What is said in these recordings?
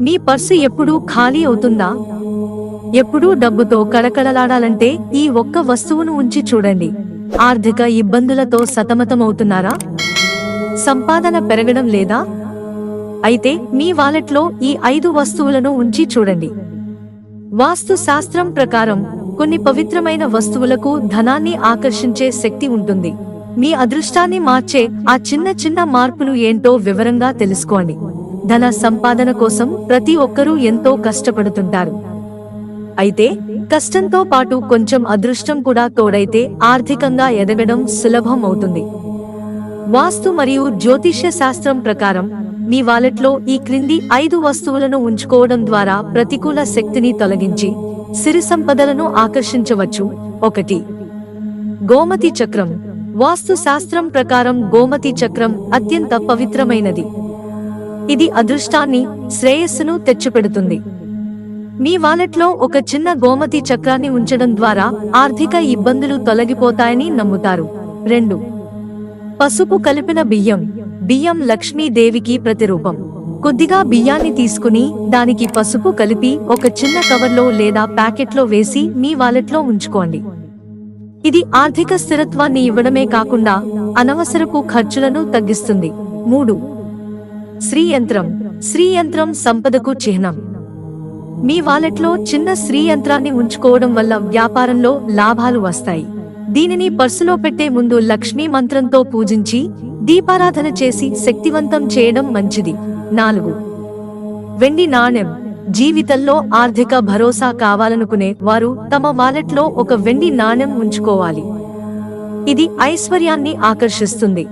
మీ purse ఎప్పుడూ ఖాళీ అవుతుందా? ఎప్పుడూ డబ్బుతో కళకళలాడాలంటే ఈ ఒక్క వస్తువును ఉంచి చూడండి. ఆర్థిక ఇబ్బందులతో సతమతమవుతున్నారా? సంపాదన పెరగడం లేదా? అయితే మీ వాలెట్లో ఈ ఐదు వస్తువులను ఉంచి చూడండి. వాస్తు శాస్త్రం ప్రకారం కొన్ని పవిత్రమైన వస్తువులకు ధనాన్ని ఆకర్షించే శక్తి ఉంటుంది. మీ అదృష్టాన్ని మార్చే ఆ చిన్న చిన్న మార్పులు ఏంటో వివరంగా తెలుసుకోండి. ధన సంపాదన కోసం ప్రతి ఒక్కరూ ఎంతో కష్టపడుతుంటారు. అయితే కష్టంతో పాటు కొంచెం అదృష్టం కూడా తోడైతే ఆర్థికంగా ఎదగడం సులభం అవుతుంది వాస్తు మరియు జ్యోతిష్య శాస్త్రం ప్రకారం మీ వాలెట్లో ఈ క్రింది ఐదు వస్తువులను ఉంచుకోవడం ద్వారా ప్రతికూల శక్తిని తొలగించి సిరి సంపదలను ఆకర్షించవచ్చు. ఒకటి గోమతి చక్రం. వాస్తు శాస్త్రం ప్రకారం గోమతి చక్రం అత్యంత పవిత్రమైనది. ఇది అదృష్టాన్ని శ్రేయస్సును తెచ్చిపెడుతుంది. మీ వాలెట్లో ఒక చిన్న గోమతి చక్రాన్ని ఉంచడం ద్వారా ఆర్థిక ఇబ్బందులు తొలగిపోతాయని నమ్ముతారు. రెండు. పసుపు కలిపిన బియ్యం. బియ్యం లక్ష్మీదేవికి ప్రతిరూపం. కొద్దిగా బియ్యాన్ని తీసుకుని దానికి పసుపు కలిపి ఒక చిన్న కవర్లో లేదా ప్యాకెట్లో వేసి మీ వాలెట్లో ఉంచుకోండి. ఇది ఆర్థిక స్థిరత్వాన్ని ఇవ్వడమే కాకుండా అనవసరపు ఖర్చులను తగ్గిస్తుంది. మూడు. శ్రీయంత్రం శ్రీయంత్రం సంపదకు చిహ్నం. మీ వాలెట్లో చిన్న శ్రీయంత్రాన్ని ఉంచుకోవడం వల్ల వ్యాపారంలో లాభాలు వస్తాయి. దీనిని పర్సులో పెట్టే ముందు లక్ష్మీ మంత్రంతో పూజించి దీపారాధన చేసి శక్తివంతం చేయడం మంచిది. నాలుగు. వెండి నాణెం. జీవితంలో ఆర్థిక భరోసా కావాలనుకునే వారు తమ వాలెట్లో ఒక వెండి నాణెం ఉంచుకోవాలి. ఇది ఐశ్వర్యాన్ని ఆకర్షిస్తుంది.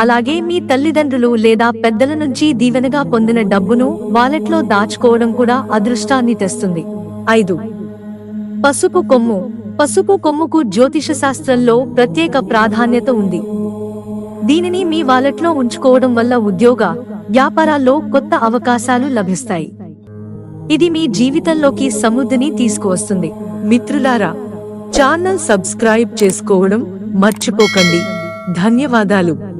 అలాగే మీ తల్లిదండ్రులు లేదా పెద్దల నుంచి దీవెనగా పొందిన డబ్బును వాలెట్లో దాచుకోవడం కూడా అదృష్టాన్ని తెస్తుంది. ఐదు. పసుపు కొమ్ము. పసుపు కొమ్ముకు జ్యోతిష శాస్త్రంలో ప్రత్యేక ప్రాధాన్యత ఉంది. దీనిని మీ వాలెట్లో ఉంచుకోవడం వల్ల ఉద్యోగ వ్యాపారాల్లో కొత్త అవకాశాలు లభిస్తాయి. ఇది మీ జీవితంలోకి సమృద్ధిని తీసుకువస్తుంది. మిత్రులారా ఛానల్ సబ్స్క్రైబ్ చేసుకోవడం మర్చిపోకండి. ధన్యవాదాలు.